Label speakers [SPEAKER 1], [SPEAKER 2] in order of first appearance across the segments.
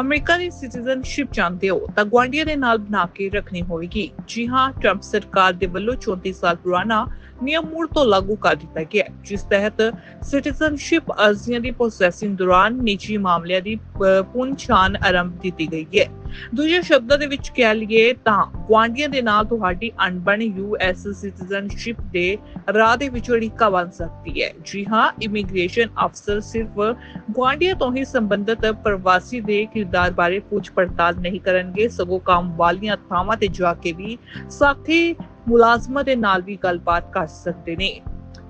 [SPEAKER 1] America ਦੀ citizenship ਚਾਹੁੰਦੇ ਹੋ ਤਾਂ ਗੁਆਂਢੀਆਂ ਦੇ ਨਾਲ ਬਣਾ ਕੇ ਰੱਖਣੀ ਹੋਵੇਗੀ। ਜੀ ਹਾਂ ਟਰੰਪ ਸਰਕਾਰ ਦੇ ਵੱਲੋਂ 34 ਸਾਲ ਪੁਰਾਣਾ ਨਿਯਮ ਮੁੜ ਤੋਂ ਲਾਗੂ ਕਰ ਦਿੱਤਾ ਗਿਆ ਜਿਸ ਤਹਿਤ ਸਿਟੀਜ਼ਨਸ਼ਿਪ ਅਰਜ਼ੀਆਂ ਦੀ ਪ੍ਰੋਸੈਸਿੰਗ ਦੌਰਾਨ ਨਿੱਜੀ ਮਾਮਲਿਆਂ ਦੀ ਅ, ਆਰੰਭ ਦਿੱਤੀ ਗਈ ਹੈ। ਦੂਜੇ ਸ਼ਬਦਾਂ ਦੇ ਵਿੱਚ ਕਹਿ ਲਈਏ ਤਾਂ ਗੁਆਂਢੀਆਂ ਦੇ ਨਾਲ ਤੁਹਾਡੀ ਅਣਬਣ ਯੂਐਸ ਸਿਟੀਜ਼ਨਸ਼ਿਪ ਦੇ ਰਾਹ ਦੇ ਵਿੱਚ ਅੜਿੱਕਾ ਬਣ ਸਕਦੀ ਹੈ। ਜੀ ਹਾਂ ਇਮੀਗ੍ਰੇਸ਼ਨ ਅਫਸਰ ਸਿਰਫ ਗੁਆਂਢੀਆਂ ਤੋਂ ਹੀ ਸੰਬੰਧਿਤ ਪ੍ਰਵਾਸੀ ਦੇ ਕਿਰਦਾਰ ਬਾਰੇ ਪੁੱਛ ਪੜਤਾਲ ਨਹੀਂ ਕਰਨਗੇ, ਸਗੋਂ ਕੰਮ ਵਾਲੀਆਂ ਥਾਵਾਂ ਤੇ ਜਾ ਕੇ ਵੀ ਸਾਥੀ ਮੁਲਾਜ਼ਮਾਂ ਦੇ ਨਾਲ ਵੀ ਗੱਲਬਾਤ ਕਰ ਸਕਦੇ ਨੇ।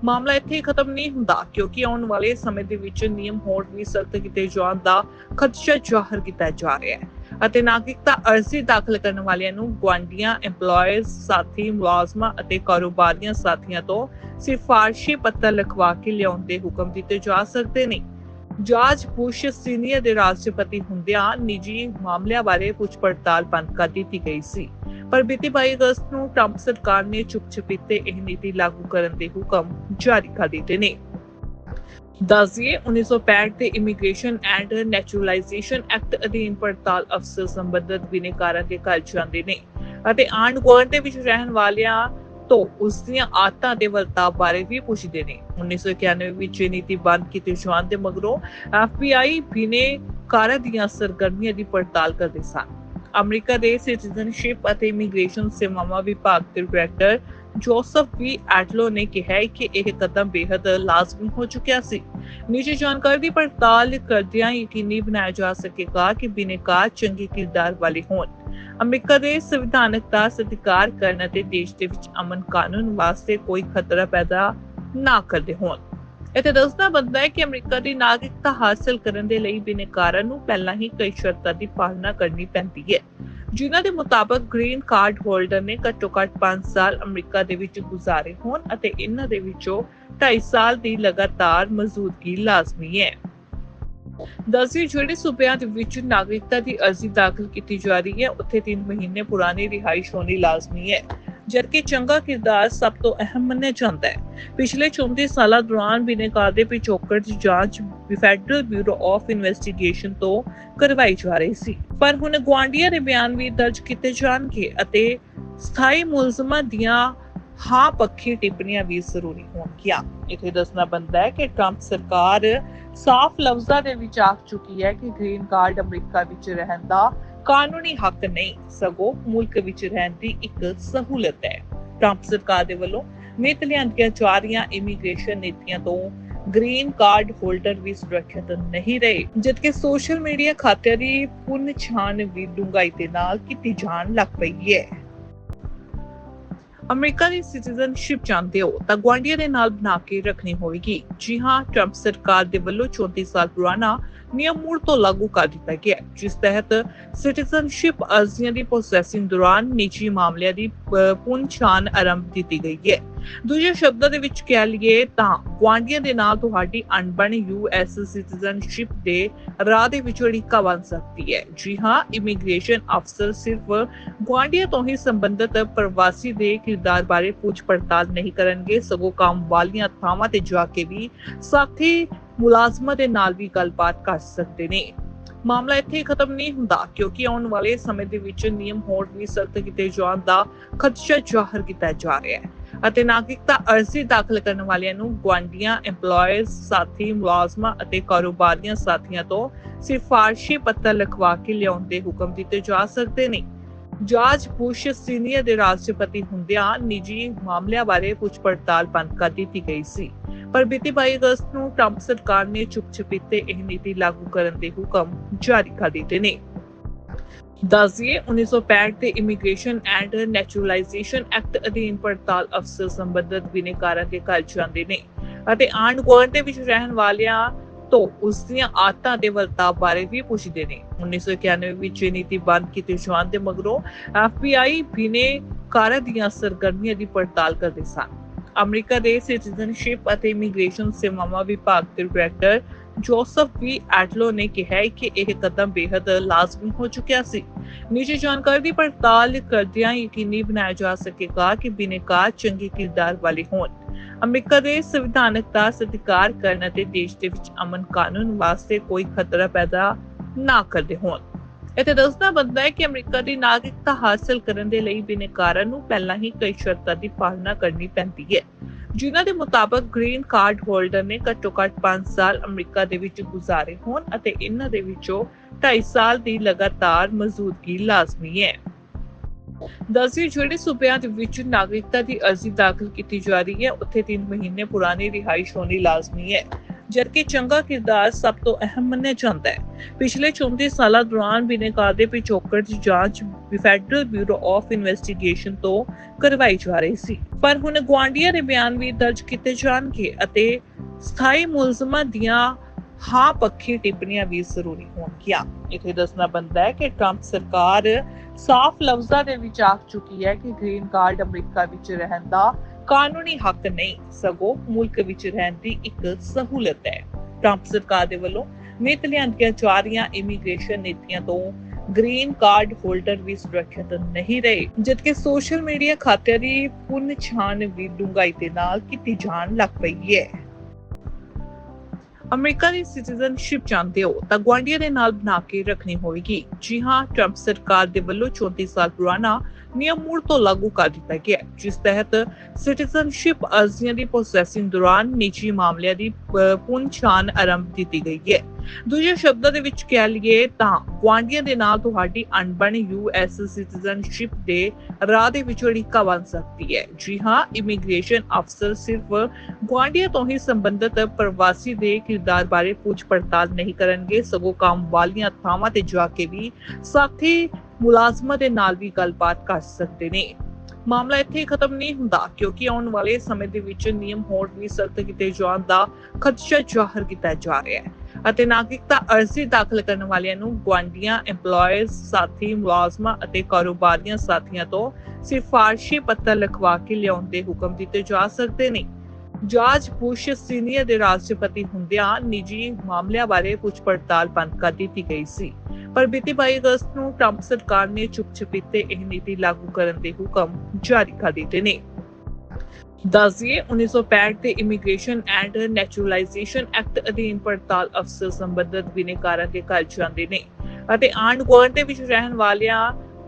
[SPEAKER 1] ਮਾਮਲਾ ਇੱਥੇ ਹੀ ਖਤਮ ਨਹੀਂ ਹੁੰਦਾ, ਕਿਉਂਕਿ ਆਉਣ ਵਾਲੇ ਸਮੇਂ ਦੇ ਵਿੱਚ ਨਿਯਮ ਹੋਰ ਵੀ ਸਖਤ ਕੀਤੇ ਜਾਣ ਦਾ ਖਦਸ਼ਾ ਜ਼ਾਹਰ ਕੀਤਾ ਜਾ ਰਿਹਾ ਹੈ ਅਤੇ ਨਾਗਰਿਕਤਾ ਅਰਜ਼ੀ ਦਾਖਲ ਕਰਨ ਵਾਲਿਆਂ ਨੂੰ ਗੁਆਂਢੀਆਂ, EMPLOYEES, ਸਾਥੀ, ਮੁਲਾਜ਼ਮਾਂ ਅਤੇ ਕਾਰੋਬਾਰੀਆਂ ਸਾਥੀਆਂ ਤੋਂ ਸਿਫਾਰਸ਼ੀ ਪੱਤਰ ਲਿਖਵਾ ਕੇ ਲਿਆਉਣ ਦੇ ਹੁਕਮ ਦਿੱਤੇ ਜਾ ਸਕਦੇ ਨੇ। ਜਾਰਜ ਬੁਸ਼ ਸੀਨੀਅਰ ਦੇ ਰਾਸ਼ਟਰਪਤੀ ਹੁੰਦਿਆਂ ਨਿੱਜੀ ਮਾਮਲਿਆਂ ਬਾਰੇ ਪੁੱਛ ਪੜਤਾਲ ਬੰਦ ਕਰ ਦਿੱਤੀ ਗਈ ਸੀ। ਪਰ ਬੀਤੀ 22 ਅਗਸਤ ਨੂੰ ਟਰੰਪ ਸਰਕਾਰ ਨੇ ਚੁੱਪ ਇਹ ਨੀਤੀ ਲਾਗੂ ਕਰਨ ਦੇ ਹੁਕਮ ਜਾਰੀ ਕਰ ਦਿੱਤੇ ਨੇ। ਦੱਸਿਏ 1965 ਦੇ ਇਮੀਗ੍ਰੇਸ਼ਨ ਐਂਡ ਨੈਚੁਰਲਾਈਜੇਸ਼ਨ ਐਕਟ ਅਧੀਨ ਪੜਤਾਲ ਅਫਸਰ ਸੰਬੰਧਿਤ ਬਿਨੇਕਾਰਾਂ ਦੇ ਘਰ ਜਾਂਦੇ ਨੇ ਅਤੇ ਆਂਡ ਗੁਆਂਢ ਦੇ ਵਿੱਚ ਰਹਿਣ ਵਾਲਿਆਂ ਤੋਂ ਉਸ ਦੀਆਂ ਆਦਤਾਂ ਤੇ ਵਰਤਾਵ ਬਾਰੇ ਵੀ ਪੁੱਛਦੇ ਨੇ। 1991 ਵਿੱਚ ਇਹ ਨੀਤੀ ਬੰਦ ਕੀਤੀ ਜਾਣ ਦੇ ਮਗਰੋਂ FBI ਬਿਨੇਕਾਰਾਂ ਦੀਆਂ ਸਰਗਰਮੀਆਂ ਦੀ ਪੜਤਾਲ ਕਰਦੇ ਸਨ। ਅਮਰੀਕਾ ਦੇ ਸਿਟੀਜ਼ਨਸ਼ਿਪ ਅਤੇ ਇਮੀਗ੍ਰੇਸ਼ਨ ਸੇਵਾਵਾਂ ਵਿਭਾਗ ਦੇ ਡਾਇਰੈਕਟਰ ਜੋਸਫ ਵੀ ਐਟਲੋ ਨੇ ਕਿਹਾ ਕਿ ਇਹ ਕਦਮ ਬੇहद ਲਾਜ਼ਮੀ ਹੋ ਚੁੱਕਿਆ ਸੀ। ਨਿੱਜੀ ਜਾਣਕਾਰੀ ਦੀ ਪੜਤਾਲ ਕਰਦਿਆਂ ਯਕੀਨੀ ਬਣਾਇਆ ਜਾ ਸਕੇਗਾ ਕਿ ਬਿਨੇਕਾਰ ਚੰਗੇ ਕਿਰਦਾਰ ਵਾਲੇ ਹੋਣ। ਅਮਰੀਕਾ ਦੇ ਸੰਵਿਧਾਨਕ ਦਾ ਸਤਿਕਾਰ ਕਰਨ ਅਤੇ ਦੇਸ਼ ਦੇ ਵਿੱਚ ਅਮਨ ਕਾਨੂੰਨ ਵਾਸਤੇ ਕੋਈ ਖਤਰਾ ਪੈਦਾ ਨਾ ਕਰਦੇ ਹੋਣ। ਇੱਥੇ ਦੱਸਣਾ ਬਣਦਾ ਹੈ ਕਿ ਅਮਰੀਕਾ ਦੀ ਨਾਗਰਿਕਤਾ ਹਾਸਲ ਕਰਨ ਦੇ ਲਈ ਬਿਨੇਕਾਰਾਂ ਨੂੰ ਪਹਿਲਾਂ ਹੀ ਕਈ ਸ਼ਰਤਾਂ ਦੀ ਪਾਲਣਾ ਕਰਨੀ ਪੈਂਦੀ ਹੈ। ਜਿਨ੍ਹਾਂ ਦੇ ਮੁਤਾਬਕ ਗ੍ਰੀਨ ਕਾਰਡ ਹੋਲਡਰ ਨੇ ਘੱਟੋ ਘੱਟ 5 ਸਾਲ ਅਮਰੀਕਾ ਦੇ ਵਿੱਚ ਗੁਜ਼ਾਰੇ ਹੋਣ ਅਤੇ ਇਹਨਾਂ ਦੇ ਵਿੱਚੋਂ 2.5 ਸਾਲ ਦੀ ਲਗਾਤਾਰ ਮੌਜੂਦਗੀ ਲਾਜ਼ਮੀ ਹੈ। ਦਸਵੇਂ ਜਿਹੜੇ ਸੂਬਿਆਂ ਦੇ ਵਿੱਚ ਨਾਗਰਿਕਤਾ ਦੀ ਅਰਜ਼ੀ ਦਾਖਲ ਕੀਤੀ ਜਾ ਰਹੀ ਹੈ, ਉੱਥੇ 3 ਮਹੀਨੇ ਪੁਰਾਣੀ ਰਿਹਾਇਸ਼ ਹੋਣੀ ਲਾਜ਼ਮੀ ਹੈ, ਜਦਕਿ ਚੰਗਾ ਕਿਰਦਾਰ ਸਭ ਤੋਂ ਅਹਿਮ ਮੰਨਿਆ ਜਾਂਦਾ ਹੈ। ਪਿਛਲੇ 34 ਸਾਲਾਂ ਦੌਰਾਨ ਬਿਨੇਕਾਰ ਦੇ ਪਿਛੋਕੜ ਦੀ ਜਾਂਚ ਫੈਡਰਲ ਬਿਊਰੋ ਆਫ ਇਨਵੈਸਟੀਗੇਸ਼ਨ ਤੋਂ ਕਰਵਾਈ ਜਾ ਰਹੀ ਸੀ। ਪਰ ਹੁਣ ਗੁਆਂਢੀਆਂ ਦੇ ਬਿਆਨ ਵੀ ਦਰਜ ਕੀਤੇ ਜਾਣਗੇ ਅਤੇ ਸਥਾਈ ਮੁਲਜ਼ਮਾਂ ਦੀਆਂ ਹਾਂ ਪੱਖੀ ਟਿੱਪਣੀਆਂ ਵੀ ਜ਼ਰੂਰੀ ਹੋਣਗੀਆਂ। ਇਥੇ ਦੱਸਣਾ ਬੰਦਾ ਹੈ ਕਿ ਟਰੰਪ ਸਰਕਾਰ ਸਾਫ਼ ਲਫ਼ਜ਼ਾਂ ਦੇ ਵਿੱਚ ਆਖ ਚੁੱਕੀ ਹੈ ਕਿ ਗ੍ਰੀਨ ਕਾਰਡ ਅਮਰੀਕਾ ਵਿੱਚ ਰਹਿਣ ਦਾ ਕਾਨੂੰਨੀ ਹੱਕ ਨਹੀਂ, ਸਗੋਂ ਮੁਲਕ ਵਿੱਚ ਰਹਿਣ ਦੀ ਇੱਕ ਸਹੂਲਤ ਹੈ। ਟਰੰਪ ਸਰਕਾਰ ਦੇ ਵੱਲੋਂ ਨਿਤ ਲਿਆਂਦੀਆਂ ਜਾ ਰਹੀਆਂ ਇਮੀਗ੍ਰੇਸ਼ਨ ਨੀਤੀਆਂ ਤੋਂ ਗ੍ਰੀਨ ਕਾਰਡ ਹੋਲਡਰ ਵੀ ਸੁਰੱਖਿਅਤ ਨਹੀਂ ਰਹੇ, ਜਦਕਿ ਸੋਸ਼ਲ ਮੀਡੀਆ ਖਾਤਿਆਂ ਦੀ ਪੁੰਨ ਛਾਣ ਵੀ ਡੂੰਘਾਈ ਦੇ ਨਾਲ ਕੀਤੀ ਜਾਣ ਲੱਗ ਪਈ ਹੈ। ਅਮਰੀਕਾ ਦੀ ਸਿਟੀਜ਼ਨਸ਼ਿਪ ਚਾਹੁੰਦੇ ਹੋ ਤਾਂ ਗੁਆਂਢੀਆਂ ਦੇ ਨਾਲ ਬਣਾ ਕੇ ਰੱਖਣੀ ਹੋਵੇਗੀ। ਜੀ ਹਾਂ, ਟਰੰਪ ਸਰਕਾਰ ਦੇ ਵੱਲੋਂ 34 ਸਾਲ ਪੁਰਾਣਾ ਨਿਯਮ ਮੁੜ ਤੋਂ ਲਾਗੂ ਕਰ ਦਿੱਤਾ ਗਿਆ ਜਿਸ ਤਹਿਤ ਸਿਟੀਜ਼ਨਸ਼ਿਪ ਅਰਜ਼ੀਆਂ ਦੀ ਪ੍ਰੋਸੈਸਿੰਗ ਦੌਰਾਨ ਨਿੱਜੀ ਮਾਮਲਿਆਂ ਦੀ ਅ, ਆਰੰਭ ਦਿੱਤੀ ਗਈ ਹੈ। ਦੂਜੇ ਸ਼ਬਦਾਂ ਦੇ ਵਿੱਚ ਕਹਿ ਲਈਏ ਤਾਂ ਗੁਆਂਢੀਆਂ ਦੇ ਨਾਲ ਤੁਹਾਡੀ ਅਣਬਣ ਯੂਐਸ ਸਿਟੀਜ਼ਨਸ਼ਿਪ ਦੇ ਰਾਹ ਦੇ ਵਿੱਚ ਅੜਿੱਕਾ ਬਣ ਸਕਦੀ ਹੈ। ਜੀ ਹਾਂ ਇਮੀਗ੍ਰੇਸ਼ਨ ਅਫਸਰ ਸਿਰਫ ਗੁਆਂਢੀਆਂ ਤੋਂ ਹੀ ਸੰਬੰਧਿਤ ਪ੍ਰਵਾਸੀ ਦੇ ਕਿਰਦਾਰ ਬਾਰੇ ਪੁੱਛ ਪੜਤਾਲ ਨਹੀਂ ਕਰਨਗੇ ਸਗੋਂ ਕੰਮ ਵਾਲੀਆਂ ਥਾਵਾਂ ਤੇ ਜਾ ਕੇ ਵੀ ਸਾਥੀ ਮੁਲਾਜ਼ਮਾਂ ਦੇ ਨਾਲ ਵੀ ਗੱਲਬਾਤ ਕਰ ਸਕਦੇ ਨੇ। ਮਾਮਲਾ ਇੱਥੇ ਖਤਮ ਨਹੀਂ ਹੁੰਦਾ, ਕਿਉਂਕਿ ਆਉਣ ਵਾਲੇ ਸਮੇਂ ਦੇ ਵਿੱਚ ਨਿਯਮ ਹੋਰ ਵੀ ਸਖਤ ਕੀਤੇ ਜਾਣ ਦਾ ਖਦਸ਼ਾ ਜ਼ਾਹਰ ਕੀਤਾ ਜਾ ਰਿਹਾ ਹੈ ਅਤੇ ਨਾਗਰਿਕਤਾ ਅਰਜ਼ੀ ਦਾਖਲ ਕਰਨ ਵਾਲਿਆਂ ਨੂੰ ਗੁਆਂਢੀਆਂ, EMPLOYEES, ਸਾਥੀ, ਮੁਲਾਜ਼ਮਾਂ ਅਤੇ ਕਾਰੋਬਾਰੀਆਂ ਸਾਥੀਆਂ ਤੋਂ ਸਿਫਾਰਸ਼ੀ ਪੱਤਰ ਲਿਖਵਾ ਕੇ ਲਿਆਉਣ ਦੇ ਹੁਕਮ ਦਿੱਤੇ ਜਾ ਸਕਦੇ ਨੇ। ਜਾਰਜ ਬੁਸ਼ ਸੀਨੀਅਰ ਦੇ ਰਾਸ਼ਟਰਪਤੀ ਹੁੰਦਿਆਂ ਨਿੱਜੀ ਮਾਮਲਿਆਂ ਬਾਰੇ ਪੁੱਛ ਪੜਤਾਲ ਬੰਦ ਕਰ ਦਿੱਤੀ ਗਈ ਸੀ। ਪਰ ਬੀਤੀ 22 ਅਗਸਤ ਨੂੰ ਟਰੰਪ ਸਰਕਾਰ ਨੇ ਚੁੱਪ ਇਹ ਨੀਤੀ ਲਾਗੂ ਕਰਨ ਦੇ ਹੁਕਮ ਜਾਰੀ ਕਰ ਦਿੱਤੇ ਨੇ। ਦੱਸਿਏ 1965 ਦੇ ਇਮੀਗ੍ਰੇਸ਼ਨ ਐਂਡ ਨੈਚੁਰਲਾਈਜੇਸ਼ਨ ਐਕਟ ਅਧੀਨ ਪੜਤਾਲ ਅਫਸਰ ਸੰਬੰਧਿਤ ਬਿਨੇਕਾਰਾਂ ਦੇ ਘਰ ਜਾਂਦੇ ਨੇ ਅਤੇ ਆਂਡ ਗੁਆਂਢ ਦੇ ਵਿੱਚ ਰਹਿਣ ਵਾਲਿਆਂ ਤੋਂ ਉਸ ਦੀਆਂ ਆਦਤਾਂ ਤੇ ਵਰਤਾਵ ਬਾਰੇ ਵੀ ਪੁੱਛਦੇ ਨੇ। 1991 ਵਿੱਚ ਇਹ ਨੀਤੀ ਬੰਦ ਕੀਤੀ ਜਾਣ ਦੇ ਮਗਰੋਂ FBI ਬਿਨੇਕਾਰਾਂ ਦੀਆਂ ਸਰਗਰਮੀਆਂ ਦੀ ਪੜਤਾਲ ਕਰਦੇ ਸਨ। ਅਮਰੀਕਾ ਦੇ ਸਿਟੀਜ਼ਨਸ਼ਿਪ ਅਤੇ ਇਮੀਗ੍ਰੇਸ਼ਨ ਸੇਵਾਵਾਂ ਵਿਭਾਗ ਦੇ ਡਾਇਰੈਕਟਰ ਜੋਸਫ ਵੀ ਐਟਲੋ ਨੇ ਕਿਹਾ ਕਿ ਇਹ ਕਦਮ ਬੇहद ਲਾਜ਼ਮੀ ਹੋ ਚੁੱਕਿਆ ਸੀ। ਨਿੱਜੀ ਜਾਣਕਾਰੀ ਦੀ ਪੜਤਾਲ ਕਰਦਿਆਂ ਯਕੀਨੀ ਬਣਾਇਆ ਜਾ ਸਕੇਗਾ ਕਿ ਬਿਨੇਕਾਰ ਚੰਗੇ ਕਿਰਦਾਰ ਵਾਲੇ ਹੋਣ। ਅਮਰੀਕਾ ਦੇ ਸੰਵਿਧਾਨਕ ਦਾ ਸਤਿਕਾਰ ਕਰਨ ਅਤੇ ਦੇਸ਼ ਦੇ ਵਿੱਚ ਅਮਨ ਕਾਨੂੰਨ ਵਾਸਤੇ ਕੋਈ ਖਤਰਾ ਪੈਦਾ ਨਾ ਕਰਦੇ ਹੋਣ। ਇੱਥੇ ਦੱਸਣਾ ਬੰਦਾ ਹੈ ਕਿ ਅਮਰੀਕਾ ਦੀ ਨਾਗਰਿਕਤਾ ਹਾਸਲ ਕਰਨ ਦੇ ਲਈ ਬਿਨੈਕਾਰਾਂ ਨੂੰ ਪਹਿਲਾਂ ਹੀ ਕਈ ਸ਼ਰਤਾਂ ਦੀ ਪਾਲਣਾ ਕਰਨੀ ਪੈਂਦੀ ਹੈ। ਜਿਨ੍ਹਾਂ ਦੇ ਮੁਤਾਬਕ ਗ੍ਰੀਨ ਕਾਰਡ ਹੋਲਡਰ ਨੇ ਘੱਟੋ ਘੱਟ 5 ਸਾਲ ਅਮਰੀਕਾ ਦੇ ਵਿੱਚ ਗੁਜ਼ਾਰੇ ਹੋਣ ਅਤੇ ਇਹਨਾਂ ਦੇ ਵਿੱਚੋਂ 2.5 ਸਾਲ ਦੀ ਲਗਾਤਾਰ ਮੌਜੂਦਗੀ ਲਾਜ਼ਮੀ ਹੈ। ਦਸਵੇਂ ਜਿਹੜੇ ਸੂਬਿਆਂ ਦੇ ਵਿੱਚ ਨਾਗਰਿਕਤਾ ਦੀ ਅਰਜ਼ੀ ਦਾਖਲ ਕੀਤੀ ਜਾ ਰਹੀ ਹੈ, ਉੱਥੇ 3 ਮਹੀਨੇ ਪੁਰਾਣੀ ਰਿਹਾਇਸ਼ ਹੋਣੀ ਲਾਜ਼ਮੀ ਹੈ, ਜਦਕਿ ਚੰਗਾ ਕਿਰਦਾਰ ਸਭ ਤੋਂ ਅਹਿਮ ਮੰਨਿਆ ਜਾਂਦਾ ਹੈ। ਪਿਛਲੇ 34 ਸਾਲਾਂ ਦੌਰਾਨ ਬਿਨੈਕਾਰ ਦੇ ਪਿਛੋਕੜ ਦੀ ਜਾਂਚ ਫੈਡਰਲ ਬਿਊਰੋ ਆਫ ਇਨਵੈਸਟੀਗੇਸ਼ਨ ਤੋਂ ਕਰਵਾਈ ਜਾ ਰਹੀ ਸੀ। ਪਰ ਹੁਣ ਗਵਾਂਡੀਆਂ ਦੇ ਬਿਆਨ ਵੀ ਦਰਜ ਕੀਤੇ ਜਾਣਗੇ ਅਤੇ ਸਥਾਈ ਮੁਲਜ਼ਮਾਂ ਦੀਆਂ ਹਾਂ ਪੱਖੀ ਟਿੱਪਣੀਆਂ ਵੀ ਜ਼ਰੂਰੀ ਹੋਣਗੀਆਂ। ਇਥੇ ਦੱਸਣਾ ਬੰਦਾ ਹੈ ਕਿ ਟਰੰਪ ਸਰਕਾਰ ਸਾਫ਼ ਲਫ਼ਜ਼ਾਂ ਦੇ ਵਿੱਚ ਆਖ ਚੁੱਕੀ ਹੈ ਕਿ ਗ੍ਰੀਨ ਕਾਰਡ ਅਮਰੀਕਾ ਵਿੱਚ ਰਹਿਣ ਦਾ ਕਾਨੂੰਨੀ ਹੱਕ ਨਹੀਂ, ਸਗੋਂ ਮੁਲਕ ਵਿੱਚ ਰਹਿਣ ਦੀ ਇੱਕ ਸਹੂਲਤ ਹੈ। ਟਰੰਪ ਸਰਕਾਰ ਦੇ ਵੱਲੋਂ ਨਿਤ ਲਿਆਂਦੀਆਂ ਜਾ ਰਹੀਆਂ ਇਮੀਗ੍ਰੇਸ਼ਨ ਨੀਤੀਆਂ ਤੋਂ ਗ੍ਰੀਨ ਕਾਰਡ ਹੋਲਡਰ ਵੀ ਸੁਰੱਖਿਅਤ ਨਹੀਂ ਰਹੇ, ਜਦਕਿ ਸੋਸ਼ਲ ਮੀਡੀਆ ਖਾਤਿਆਂ ਦੀ ਪੁੰਨ ਵੀ ਡੂੰਘਾਈ ਦੇ ਨਾਲ ਕੀਤੀ ਜਾਣ ਲੱਗ ਪਈ ਹੈ। ਅਮਰੀਕਾ ਦੀ ਸਿਟੀਜ਼ਨਸ਼ਿਪ ਚਾਹੁੰਦੇ ਹੋ ਤਾਂ ਗੁਆਂਢੀਆਂ ਦੇ ਨਾਲ ਬਣਾ ਕੇ ਰੱਖਣੀ ਹੋਵੇਗੀ। ਜੀ ਹਾਂ ਟਰੰਪ ਸਰਕਾਰ ਦੇ ਵੱਲੋਂ 34 ਸਾਲ ਪੁਰਾਣਾ ਨਿਯਮ ਮੁੜ ਤੋਂ ਲਾਗੂ ਕਰ ਦਿੱਤਾ ਗਿਆ ਜਿਸ ਤਹਿਤ ਸਿਟੀਜ਼ਨਸ਼ਿਪ ਅਰਜ਼ੀਆਂ ਦੀ ਪ੍ਰੋਸੈਸਿੰਗ ਦੌਰਾਨ ਨਿੱਜੀ ਮਾਮਲਿਆਂ ਦੀ ਅਹ, ਆਰੰਭ ਦਿੱਤੀ ਗਈ ਹੈ। ਦੂਜੇ ਸ਼ਬਦਾਂ ਦੇ ਵਿੱਚ ਕਹਿ ਲਈਏ ਤਾਂ ਗੁਆਂਢੀਆਂ ਦੇ ਨਾਲ ਤੁਹਾਡੀ ਅਣਬਣ ਯੂਐਸ ਸਿਟੀਜ਼ਨਸ਼ਿਪ ਦੇ ਰਾਹ ਦੇ ਵਿੱਚ ਬਣ ਸਕਦੀ ਹੈ। ਜੀ ਹਾਂ ਇਮੀਗ੍ਰੇਸ਼ਨ ਅਫਸਰ ਸਿਰਫ ਗੁਆਂਢੀਆਂ ਤੋਂ ਹੀ ਸੰਬੰਧਿਤ ਪ੍ਰਵਾਸੀ ਦੇ ਕਿਰਦਾਰ ਬਾਰੇ ਪੁੱਛ ਪੜਤਾਲ ਨਹੀਂ ਕਰਨਗੇ, ਸਗੋਂ ਕੰਮ ਵਾਲੀਆਂ ਥਾਵਾਂ ਤੇ ਜਾ ਕੇ ਵੀ ਸਾਥੀ ਮੁਲਾਜ਼ਮਾਂ ਦੇ ਨਾਲ ਵੀ ਗੱਲਬਾਤ ਕਰ ਸਕਦੇ ਨੇ। ਮਾਮਲਾ ਇੱਥੇ ਖਤਮ ਨਹੀਂ ਹੁੰਦਾ, ਕਿਉਂਕਿ ਆਉਣ ਵਾਲੇ ਸਮੇਂ ਦੇ ਵਿੱਚ ਨਿਯਮ ਹੋਰ ਵੀ ਸਖਤ ਕੀਤੇ ਜਾਣ ਦਾ ਖਦਸ਼ਾ ਜ਼ਾਹਰ ਕੀਤਾ ਜਾ ਰਿਹਾ ਹੈ। ਅਤੇ ਨਾਗਰਿਕਤਾ ਅਰਜ਼ੀ ਦਾਖਲ ਕਰਨ ਵਾਲਿਆਂ ਨੂੰ ਗੁਆਂਢੀਆਂ EMPLOYERS ਸਾਥੀ, ਮੁਲਾਜ਼ਮਾਂ ਅਤੇ ਕਾਰੋਬਾਰੀਆਂ ਸਾਥੀਆਂ ਤੋਂ ਸਿਫਾਰਸ਼ੀ ਪੱਤਰ ਲਿਖਵਾ ਕੇ ਲਿਆਉਣ ਦੇ ਹੁਕਮ ਦਿੱਤੇ ਜਾ ਸਕਦੇ ਨੇ। ਜਾਰਜ ਬੁਸ਼ ਸੀਨੀਅਰ ਦੇ ਰਾਸ਼ਟਰਪਤੀ ਹੁੰਦਿਆਂ ਨਿੱਜੀ ਮਾਮਲਿਆਂ ਬਾਰੇ ਪੁੱਛ ਪੜਤਾਲ ਬੰਦ ਕਰ ਦਿੱਤੀ ਗਈ ਸੀ। ਪਰ ਬੀਤੀ 22 ਅਗਸਤ ਨੂੰ ਟਰੰਪ ਸਰਕਾਰ ਨੇ ਚੁੱਪ ਚਪੀਤੇ ਇਹ ਨੀਤੀ ਲਾਗੂ ਕਰਨ ਦੇ ਹੁਕਮ ਜਾਰੀ ਕਰ ਦਿੱਤੇ ਨੇ। ਦੱਸਿਏ 1965 ਦੇ ਇਮੀਗ੍ਰੇਸ਼ਨ ਐਂਡ ਨੈਚੁਰਲਾਈਜੇਸ਼ਨ ਐਕਟ ਅਧੀਨ ਪੜਤਾਲ ਅਫਸਰ ਸੰਬੰਧਿਤ ਬਿਨੇਕਾਰਾਂ ਦੇ ਘਰ ਜਾਂਦੇ ਨੇ ਅਤੇ ਆਂਡ ਗੁਆਂਢ ਦੇ ਵਿੱਚ ਰਹਿਣ ਵਾਲਿਆਂ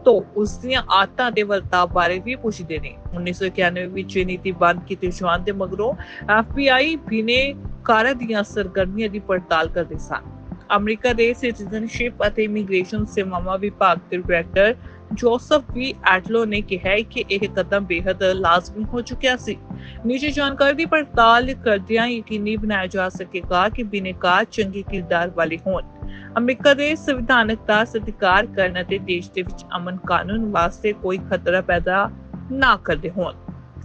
[SPEAKER 1] ਤੋਂ ਉਸ ਦੀਆਂ ਆਦਤਾਂ ਦੇ ਵਰਤਾਵ ਬਾਰੇ ਵੀ ਪੁੱਛਦੇ ਨੇ। 1991 ਵਿੱਚ ਇਹ ਨੀਤੀ ਬੰਦ ਕੀਤੀ ਜਾਣ ਦੇ ਮਗਰੋਂ FBI ਬਿਨੇਕਾਰਾਂ ਦੀਆਂ ਸਰਗਰਮੀਆਂ ਦੀ ਪੜਤਾਲ ਕਰਦੇ ਸਨ। ਅਮਰੀਕਾ ਦੇ ਸਿਟੀਜ਼ਨਸ਼ਿਪ ਅਤੇ ਇਮੀਗ੍ਰੇਸ਼ਨ ਸੇਵਾਵਾਂ ਵਿਭਾਗ ਦੇ ਡਾਇਰੈਕਟਰ ਜੋਸਫ ਵੀ ਐਡਲੋ ਨੇ ਕਿਹਾ ਕਿ ਇਹ ਕਦਮ ਬੇहद ਲਾਜ਼ਮੀ ਹੋ ਚੁੱਕਿਆ ਸੀ। ਨਿੱਜੀ ਜਾਣਕਾਰੀ ਦੀ ਪੜਤਾਲ ਕਰਦਿਆਂ ਯਕੀਨੀ ਬਣਾਇਆ ਜਾ ਸਕੇਗਾ ਕਿ ਬਿਨੇਕਾਰ ਚੰਗੇ ਕਿਰਦਾਰ ਵਾਲੇ ਹੋਣ। ਅਮਰੀਕਾ ਦੇ ਸੰਵਿਧਾਨਕ ਦਾ ਸਤਿਕਾਰ ਕਰਨ ਅਤੇ ਦੇਸ਼ ਦੇ ਵਿੱਚ ਅਮਨ ਕਾਨੂੰਨ ਵਾਸਤੇ ਕੋਈ ਖਤਰਾ ਪੈਦਾ ਨਾ ਕਰਦੇ ਹੋਣ।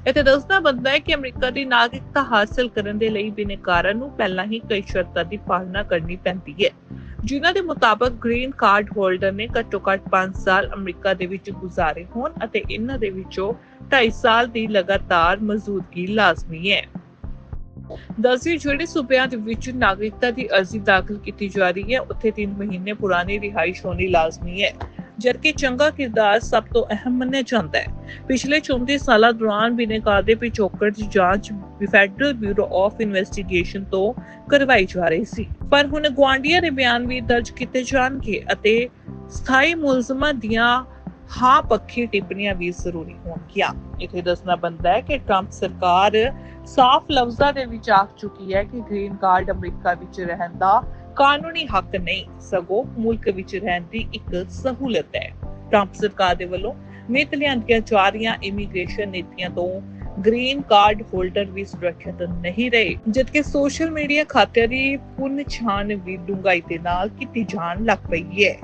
[SPEAKER 1] ਇੱਥੇ ਦੱਸਣਾ ਬੰਦਾ ਹੈ ਕਿ ਅਮਰੀਕਾ ਦੀ ਨਾਗਰਿਕਤਾ ਹਾਸਲ ਕਰਨ ਦੇ ਲਈ ਬਿਨੈਕਾਰਾਂ ਨੂੰ ਪਹਿਲਾਂ ਹੀ ਕਈ ਸ਼ਰਤਾਂ ਦੀ ਪਾਲਣਾ ਕਰਨੀ ਪੈਂਦੀ ਹੈ। ਜਿਨ੍ਹਾਂ ਦੇ ਮੁਤਾਬਕ ਗ੍ਰੀਨ ਕਾਰਡ ਹੋਲਡਰ ਨੇ ਘੱਟੋ ਘੱਟ 5 ਸਾਲ ਅਮਰੀਕਾ ਦੇ ਵਿੱਚ ਗੁਜ਼ਾਰੇ ਹੋਣ ਅਤੇ ਇਹਨਾਂ ਦੇ ਵਿੱਚੋਂ 2.5 ਸਾਲ ਦੀ ਲਗਾਤਾਰ ਮੌਜੂਦਗੀ ਲਾਜ਼ਮੀ ਹੈ। ਦਸਵੇਂ ਜਿਹੜੇ ਸੂਬਿਆਂ ਦੇ ਵਿੱਚ ਨਾਗਰਿਕਤਾ ਦੀ ਅਰਜ਼ੀ ਦਾਖਲ ਕੀਤੀ ਜਾ ਰਹੀ ਹੈ, ਉੱਥੇ 3 ਮਹੀਨੇ ਪੁਰਾਣੀ ਰਿਹਾਇਸ਼ ਹੋਣੀ ਲਾਜ਼ਮੀ ਹੈ, ਜਦਕਿ ਚੰਗਾ ਕਿਰਦਾਰ ਸਭ ਤੋਂ ਅਹਿਮ ਮੰਨਿਆ ਜਾਂਦਾ ਹੈ। ਪਿਛਲੇ 34 ਸਾਲਾਂ ਦੌਰਾਨ ਬਿਨੈਕਾਰ ਦੇ ਪਿਛੋਕੜ ਦੀ ਜਾਂਚ ਫੈਡਰਲ ਬਿਊਰੋ ਆਫ ਇਨਵੈਸਟੀਗੇਸ਼ਨ ਤੋਂ ਕਰਵਾਈ ਜਾ ਰਹੀ ਸੀ। ਪਰ ਹੁਣ ਗਵਾਂਡੀਆਂ ਦੇ ਬਿਆਨ ਵੀ ਦਰਜ ਕੀਤੇ ਜਾਣਗੇ ਅਤੇ ਸਥਾਈ ਮੁਲਜ਼ਮਾਂ ਦੀਆਂ ਹਾਂ ਪੱਖੀ ਟਿੱਪਣੀਆਂ ਵੀ ਜ਼ਰੂਰੀ ਹੋਣਗੀਆਂ। ਇਥੇ ਦੱਸਣਾ ਬੰਦਾ ਹੈ ਕਿ ਟਰੰਪ ਸਰਕਾਰ ਸਾਫ਼ ਲਫ਼ਜ਼ਾਂ ਦੇ ਵਿੱਚ ਆਖ ਚੁੱਕੀ ਹੈ ਕਿ ਗ੍ਰੀਨ ਕਾਰਡ ਅਮਰੀਕਾ ਵਿੱਚ ਰਹਿਣ ਦਾ ਕਾਨੂੰਨੀ ਹੱਕ ਨਹੀਂ, ਸਗੋਂ ਮੁਲਕ ਵਿੱਚ ਰਹਿਣ ਦੀ ਇੱਕ ਸਹੂਲਤ ਹੈ। ਟਰੰਪ ਸਰਕਾਰ ਦੇ ਵੱਲੋਂ ਨਿਤ ਲਿਆਂਦੀਆਂ ਜਾ ਰਹੀਆਂ ਇਮੀਗ੍ਰੇਸ਼ਨ ਨੀਤੀਆਂ ਤੋਂ ਗ੍ਰੀਨ ਕਾਰਡ ਹੋਲਡਰ ਵੀ ਸੁਰੱਖਿਅਤ ਨਹੀਂ ਰਹੇ, ਜਦਕਿ ਸੋਸ਼ਲ ਮੀਡੀਆ ਖਾਤਿਆਂ ਦੀ ਪੁੰਨ ਛਾਣ ਵੀ ਡੂੰਘਾਈ ਦੇ ਨਾਲ ਕੀਤੀ ਜਾਣ ਲੱਗ ਪਈ ਹੈ।